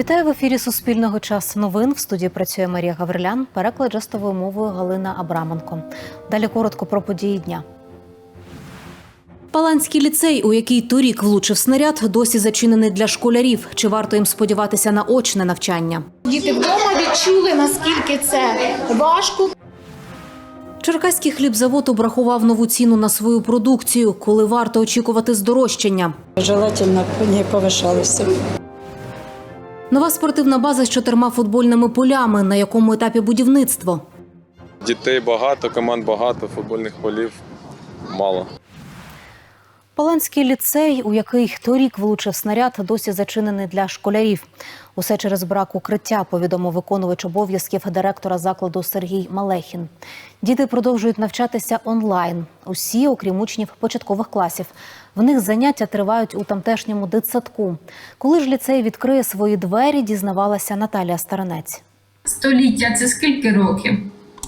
Вітаю в ефірі Суспільного час новин. В студії працює Марія Гаврилян, переклад жестовою мовою Галина Абраменко. Далі коротко про події дня. Паланський ліцей, у який торік влучив снаряд, досі зачинений для школярів. Чи варто їм сподіватися на очне навчання? Діти вдома відчули, наскільки це важко. Черкаський хлібзавод обрахував нову ціну на свою продукцію, коли варто очікувати здорожчання. Желательно не повишалися. Нова спортивна база з чотирма футбольними полями. На якому етапі будівництво? Дітей багато, команд багато, футбольних полів мало. Паланський ліцей, у який торік влучив снаряд, досі зачинений для школярів. Усе через брак укриття, повідомив виконувач обов'язків директора закладу Сергій Малехін. Діти продовжують навчатися онлайн. Усі, окрім учнів початкових класів. В них заняття тривають у тамтешньому дитсадку. Коли ж ліцей відкриє свої двері, дізнавалася Наталія Старанець. Століття це скільки років?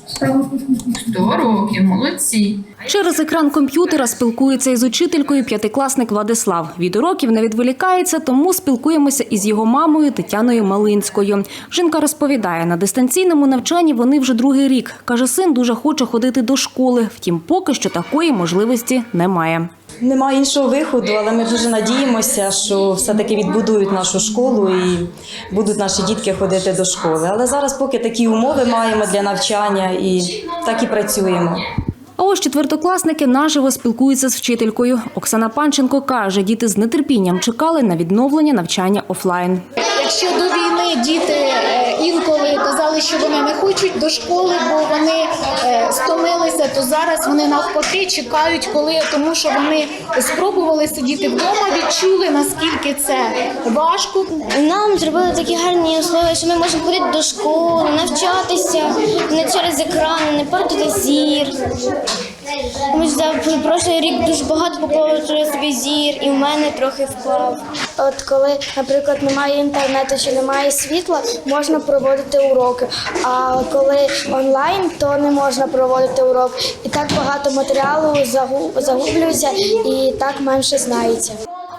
Сто років, молодці. Через екран комп'ютера спілкується із учителькою п'ятикласник Владислав. Від уроків не відволікається, тому спілкуємося із його мамою Тетяною Малинською. Жінка розповідає, на дистанційному навчанні вони вже другий рік. Каже, син дуже хоче ходити до школи, втім, поки що такої можливості немає. Немає іншого виходу, але ми дуже надіємося, що все-таки відбудують нашу школу і будуть наші дітки ходити до школи. Але зараз поки такі умови маємо для навчання і так і працюємо. А ось четвертокласники наживо спілкуються з вчителькою. Оксана Панченко каже, діти з нетерпінням чекали на відновлення навчання офлайн. Якщо до війни діти е, інколи казали, що вони не хочуть до школи, бо вони е, стомилися, то зараз вони навпаки чекають, коли тому що вони спробували сидіти вдома, відчули наскільки це важко. Нам зробили такі гарні условия, що ми можемо ходити до школи, навчатися не через екрани, не портити зір. Ми за прошлий рік дуже багато попортили собі зір, і в мене трохи впав. От коли, наприклад, немає інтернету чи немає світла, можна проводити уроки. А коли онлайн, то не можна проводити урок. І так багато матеріалу загу- загублюється і так менше знається.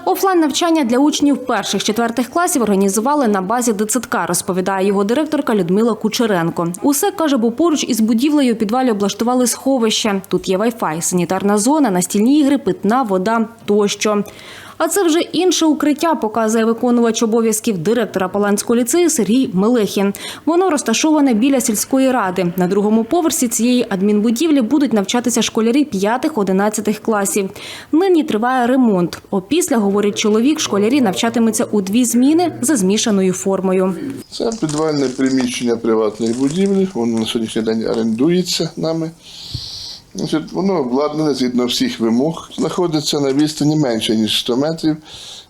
Офлайн навчання для учнів перших четвертих класів організували на базі дитсадка, розповідає його директорка Людмила Кучеренко. Усе каже, бо поруч із будівлею у підвалі облаштували сховище. Тут є вайфай, санітарна зона, настільні ігри, питна вода тощо. А це вже інше укриття, показує виконувач обов'язків директора Паланського ліцею Сергій Мелехін. Воно розташоване біля сільської ради. На другому поверсі цієї адмінбудівлі будуть навчатися школярі 5-11 класів. Нині триває ремонт. Опісля, говорить чоловік, школярі навчатимуться у дві зміни за змішаною формою. Це підвальне приміщення приватної будівлі, воно на сьогоднішній день орендується нами. Значить, воно обладнане згідно всіх вимог, знаходиться на відстані менше, ніж 100 метрів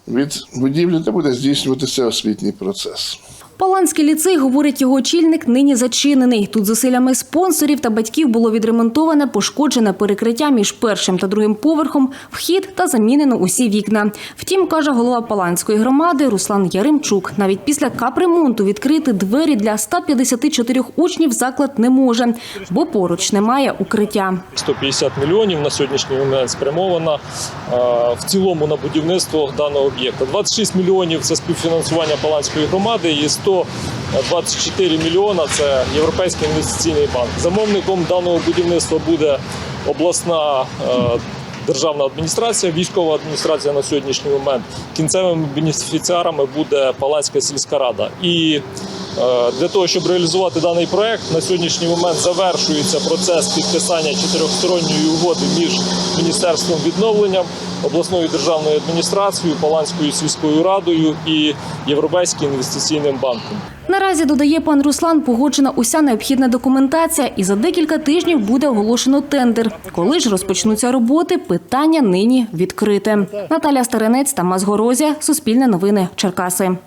від будівлі, де буде здійснюватися освітній процес. Паланський ліцей, говорить його очільник, нині зачинений. Тут зусиллями спонсорів та батьків було відремонтоване пошкоджене перекриття між першим та другим поверхом, вхід та замінено усі вікна. Втім, каже голова Паланської громади Руслан Яремчук, навіть після капремонту відкрити двері для 154 учнів заклад не може, бо поруч немає укриття. 150 мільйонів на сьогоднішній момент спрямовано е, в цілому на будівництво даного об'єкта. 26 мільйонів це співфінансування Паланської громади і 124 мільйона це Європейський інвестиційний банк. Замовником даного будівництва буде обласна е, державна адміністрація, військова адміністрація на сьогоднішній момент. Кінцевими бенефіціарами буде Палацька сільська рада. І Для того, щоб реалізувати даний проект, на сьогоднішній момент завершується процес підписання чотирьохсторонньої угоди між Міністерством відновлення, обласною державною адміністрацією, Паланською сільською радою і Європейським інвестиційним банком. Наразі додає пан Руслан, погоджена уся необхідна документація, і за декілька тижнів буде оголошено тендер. Коли ж розпочнуться роботи, питання нині відкрите. Наталя Старинець та Горозія, Суспільне новини, Черкаси.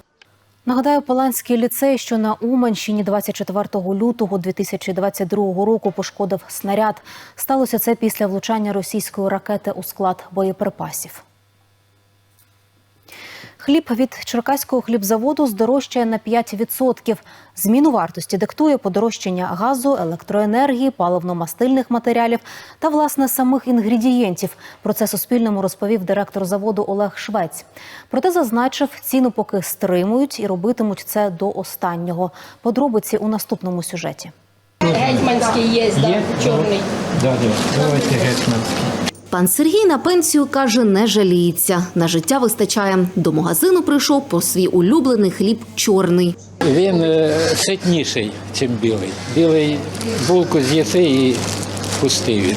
Нагадаю, Паланський ліцей, що на Уманщині 24 лютого 2022 року пошкодив снаряд. Сталося це після влучання російської ракети у склад боєприпасів. Хліб від Черкаського хлібзаводу здорожчає на 5%. Зміну вартості диктує подорожчання газу, електроенергії, паливно-мастильних матеріалів та власне самих інгредієнтів. Про це Суспільному розповів директор заводу Олег Швець. Проте зазначив, ціну поки стримують і робитимуть це до останнього. Подробиці у наступному сюжеті. Гетьманський є, да, чорний. Да, да. Давайте гетьманський. Пан Сергій на пенсію каже, не жаліється. На життя вистачає. До магазину прийшов по свій улюблений хліб чорний. Він е, ситніший, ніж білий. Білий булку з'їси і пустий він.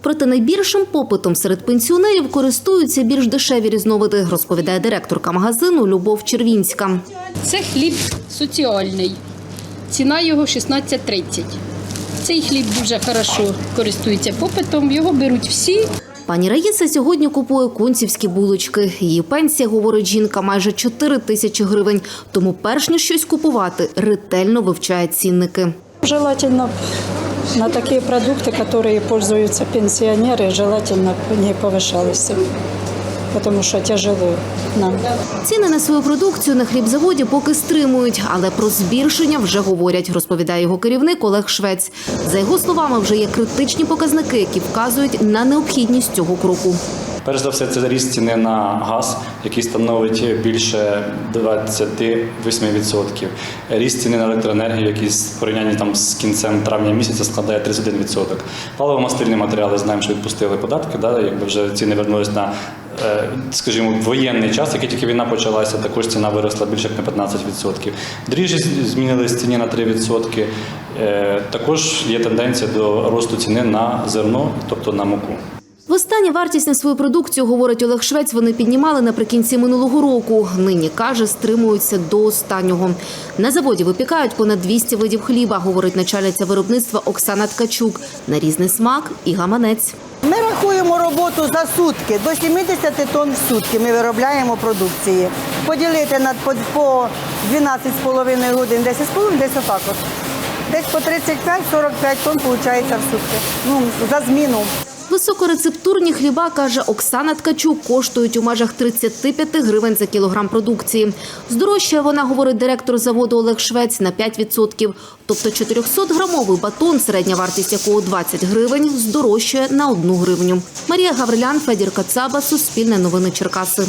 Проте найбільшим попитом серед пенсіонерів користуються більш дешеві різновиди, розповідає директорка магазину Любов Червінська. Це хліб соціальний. Ціна його 16,30. Цей хліб дуже хорошо користується попитом, його беруть всі. Пані Раїса сьогодні купує концівські булочки. Її пенсія, говорить жінка, майже 4 тисячі гривень. Тому перш ніж щось купувати, ретельно вивчає цінники. Желательно на такие продукты, которые пользуются пенсионеры, желательно не повышалось, потому что тяжело нам. Ціни на свою продукцію на хлібзаводі поки стримують, але про збільшення вже говорять, розповідає його керівник Олег Швець. За його словами, вже є критичні показники, які вказують на необхідність цього кроку. Перш за все, це ріст ціни на газ, який становить більше 28%. Ріст ціни на електроенергію, який в порівнянні там з кінцем травня місяця складає 31%. Паливо-мастильні матеріали знаємо, що відпустили податки, да, якби вже ціни вернулись на. Е, Скажімо, воєнний час, який тільки війна почалася, також ціна виросла більше як на 15%. Дріжджі змінились ціні на 3%. Е, Також є тенденція до росту ціни на зерно, тобто на муку. Востаннє вартість на свою продукцію, говорить Олег Швець, вони піднімали наприкінці минулого року. Нині, каже, стримуються до останнього. На заводі випікають понад 200 видів хліба, говорить начальниця виробництва Оксана Ткачук. На різний смак і гаманець. Ми рахуємо роботу за сутки. До 70 тонн в сутки ми виробляємо продукції. Поділити на по, по 12,5 годин, 10,5, десь отак от. Десь по 35-45 тонн виходить в сутки. Ну, за зміну. Високорецептурні хліба, каже Оксана Ткачук, коштують у межах 35 гривень за кілограм продукції. Здорожчає вона, говорить директор заводу Олег Швець, на 5%. Тобто 400-грамовий батон, середня вартість якого 20 гривень, здорожчає на 1 гривню. Марія Гаврилян, Федір Кацаба, Суспільне новини Черкаси.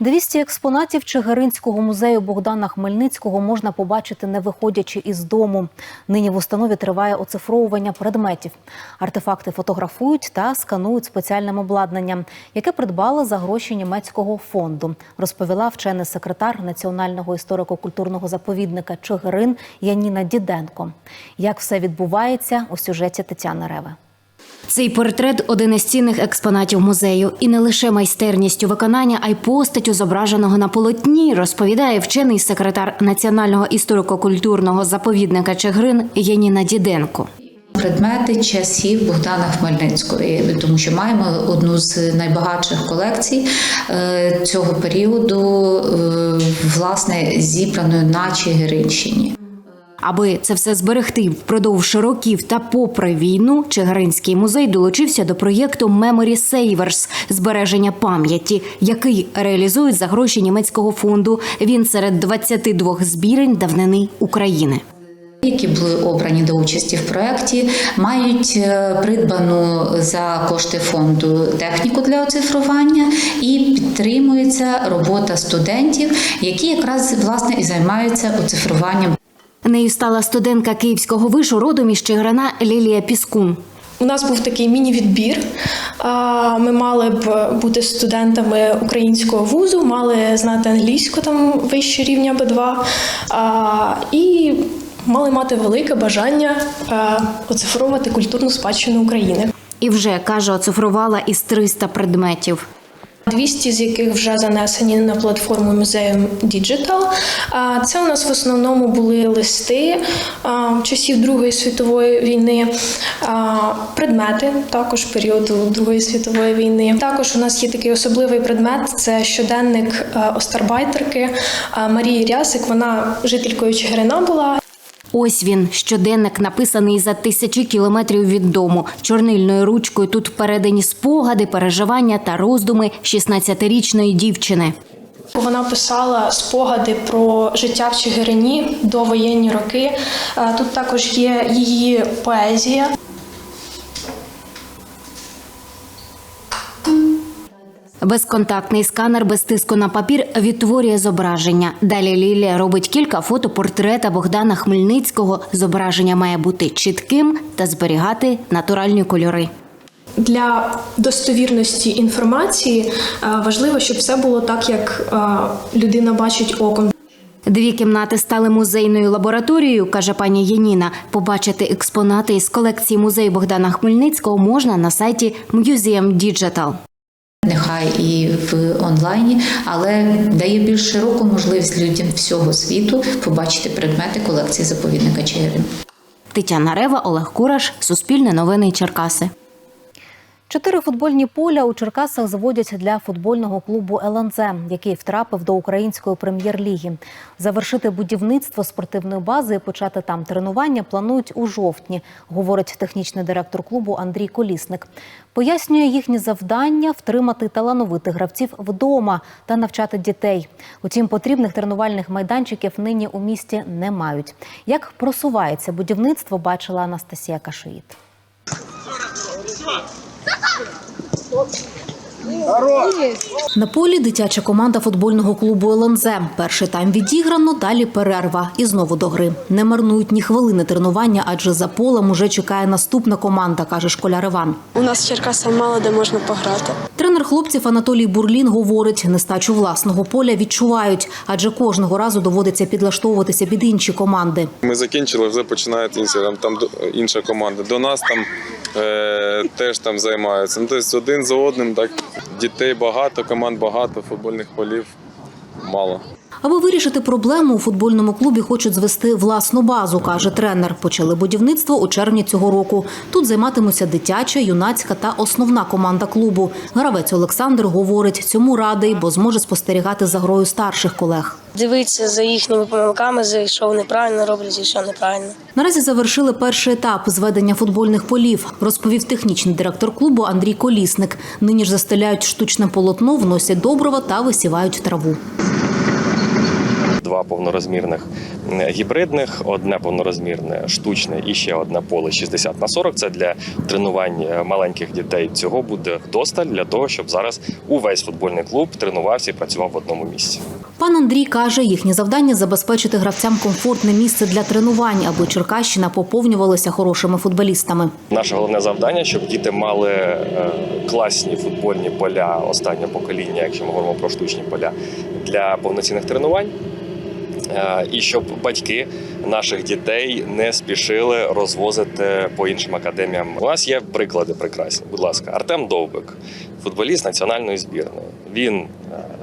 200 експонатів Чигиринського музею Богдана Хмельницького можна побачити, не виходячи із дому. Нині в установі триває оцифровування предметів. Артефакти фотографують та сканують спеціальним обладнанням, яке придбали за гроші німецького фонду, розповіла вчений секретар Національного історико-культурного заповідника Чигирин Яніна Діденко. Як все відбувається у сюжеті Тетяни Реве. Цей портрет один із цінних експонатів музею, і не лише майстерністю виконання, а й постаттю зображеного на полотні, розповідає вчений секретар Національного історико-культурного заповідника Чигирин Яніна Діденко. Предмети часів Богдана Хмельницького, тому що маємо одну з найбагатших колекцій е, цього періоду, е, власне, зібраної на Чигиринщині. Аби це все зберегти впродовж років та попри війну, Чигиринський музей долучився до проєкту Memory Savers – збереження пам'яті, який реалізують за гроші німецького фонду. Він серед 22 збірень давнини України. Які були обрані до участі в проєкті, мають е, придбану за кошти фонду техніку для оцифрування і підтримується робота студентів, які якраз власне і займаються оцифруванням. Нею стала студентка Київського вишу родом із Чигирина Лілія Піскун. У нас був такий міні-відбір. Ми мали б бути студентами українського вузу, мали знати англійську там вище рівня Б2 і мали мати велике бажання оцифровувати культурну спадщину України. І вже каже, оцифрувала із 300 предметів. 200 з яких вже занесені на платформу музею Digital. Це у нас в основному були листи часів Другої світової війни, предмети також періоду Другої світової війни. Також у нас є такий особливий предмет це щоденник остарбайтерки Марії Рясик. Вона жителькою Чигирина була. Ось він, щоденник, написаний за тисячі кілометрів від дому. Чорнильною ручкою тут передані спогади, переживання та роздуми 16-річної дівчини. Вона писала спогади про життя в Чигирині до воєнні роки. Е, Тут також є її поезія. Безконтактний сканер без тиску на папір відтворює зображення. Далі Лілія робить кілька фото портрета Богдана Хмельницького. Зображення має бути чітким та зберігати натуральні кольори. Для достовірності інформації е, важливо, щоб все було так, як е, людина бачить оком. Дві кімнати стали музейною лабораторією, каже пані Яніна. Побачити експонати із колекції музею Богдана Хмельницького можна на сайті Museum Digital. Нехай і в онлайні, але дає більш широку можливість людям всього світу побачити предмети колекції заповідника Чигирин. Тетяна Рева, Олег Кураш, Суспільне новини Черкаси. Чотири футбольні поля у Черкасах заводять для футбольного клубу ЛНЗ, який втрапив до української прем'єр-ліги. Завершити будівництво спортивної бази і почати там тренування планують у жовтні, говорить технічний директор клубу Андрій Колісник. Пояснює їхнє завдання втримати талановитих гравців вдома та навчати дітей. Утім, потрібних тренувальних майданчиків нині у місті не мають. Як просувається будівництво, бачила Анастасія Кашиїт. На полі дитяча команда футбольного клубу ЛНЗ. Перший тайм відіграно, далі перерва. І знову до гри. Не марнують ні хвилини тренування, адже за полем уже чекає наступна команда, каже школяр Іван. У нас в Черкасах мало де можна пограти. Тренер хлопців Анатолій Бурлін говорить, нестачу власного поля відчувають, адже кожного разу доводиться підлаштовуватися під інші команди. Ми закінчили, вже починають інші, там, там до- інша команда. До нас там е, теж там займаються. Ну, тобто один за одним, так дітей багато, команд багато, футбольних полів мало. Аби вирішити проблему, у футбольному клубі хочуть звести власну базу, каже тренер. Почали будівництво у червні цього року. Тут займатимуться дитяча, юнацька та основна команда клубу. Гравець Олександр говорить, цьому радий, бо зможе спостерігати за грою старших колег. Дивитися за їхніми помилками, за що вони правильно роблять і що неправильно. Наразі завершили перший етап зведення футбольних полів, розповів технічний директор клубу Андрій Колісник. Нині ж застеляють штучне полотно, вносять добрива та висівають траву. Два повнорозмірних гібридних, одне повнорозмірне штучне і ще одне поле 60 на 40. Це для тренувань е, маленьких дітей. Цього буде вдосталь для того, щоб зараз увесь футбольний клуб тренувався і працював в одному місці. Пан Андрій каже, їхнє завдання забезпечити гравцям комфортне місце для тренувань, аби Черкащина поповнювалася хорошими футболістами. Наше головне завдання, щоб діти мали е, класні футбольні поля останнього покоління, якщо ми говоримо про штучні поля, для повноцінних тренувань. Е, І щоб батьки наших дітей не спішили розвозити по іншим академіям. У нас є приклади прекрасні. Будь ласка, Артем Довбик, футболіст національної збірної. Він е,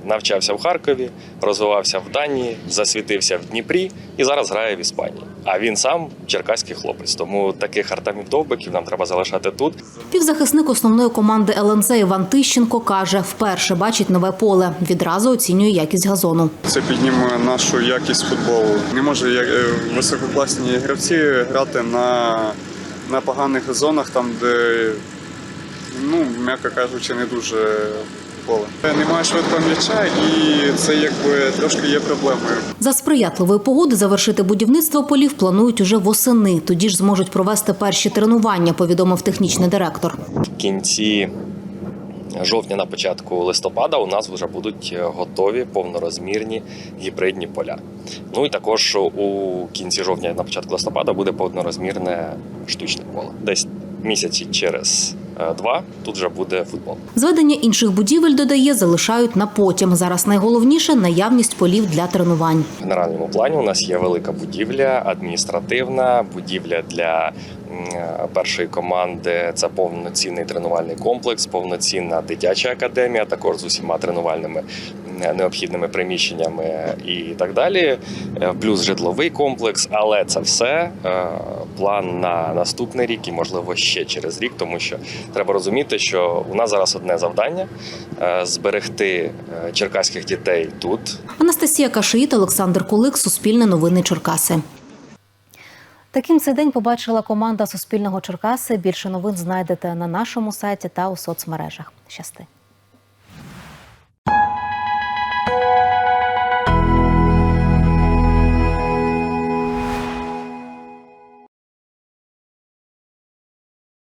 навчався в Харкові, розвивався в Данії, засвітився в Дніпрі і зараз грає в Іспанії. А він сам черкаський хлопець. Тому таких Артемів Довбиків нам треба залишати тут. Півзахисник основної команди ЛНЗ Іван Тищенко каже, вперше бачить нове поле. Відразу оцінює якість газону. Це підніме нашу якість футболу. Не може як е, висококласні гравці грати на, на поганих зонах, там де, ну, м'яко кажучи, не дуже поле. Немає швидкого м'яча, і це якби трошки є проблемою. За сприятливої погоди завершити будівництво полів планують уже восени. Тоді ж зможуть провести перші тренування, повідомив технічний директор. В кінці жовтня, на початку листопада, у нас вже будуть е, готові повнорозмірні гібридні поля. Ну і також у кінці жовтня, на початку листопада, буде повнорозмірне штучне поле. Десь місяці через два тут вже буде футбол. Зведення інших будівель додає, залишають на потім. Зараз найголовніше наявність полів для тренувань. В генеральному плані у нас є велика будівля, адміністративна будівля для першої команди. Це повноцінний тренувальний комплекс, повноцінна дитяча академія, також з усіма тренувальними необхідними приміщеннями і так далі. Е, Плюс житловий комплекс, але це все е, план на наступний рік і можливо ще через рік, тому що треба розуміти, що у нас зараз одне завдання е, зберегти черкаських дітей тут, Анастасія Кашиїт, Олександр Кулик, Суспільне новини Черкаси. Таким цей день побачила команда Суспільного Черкаси. Більше новин знайдете на нашому сайті та у соцмережах. Щасти.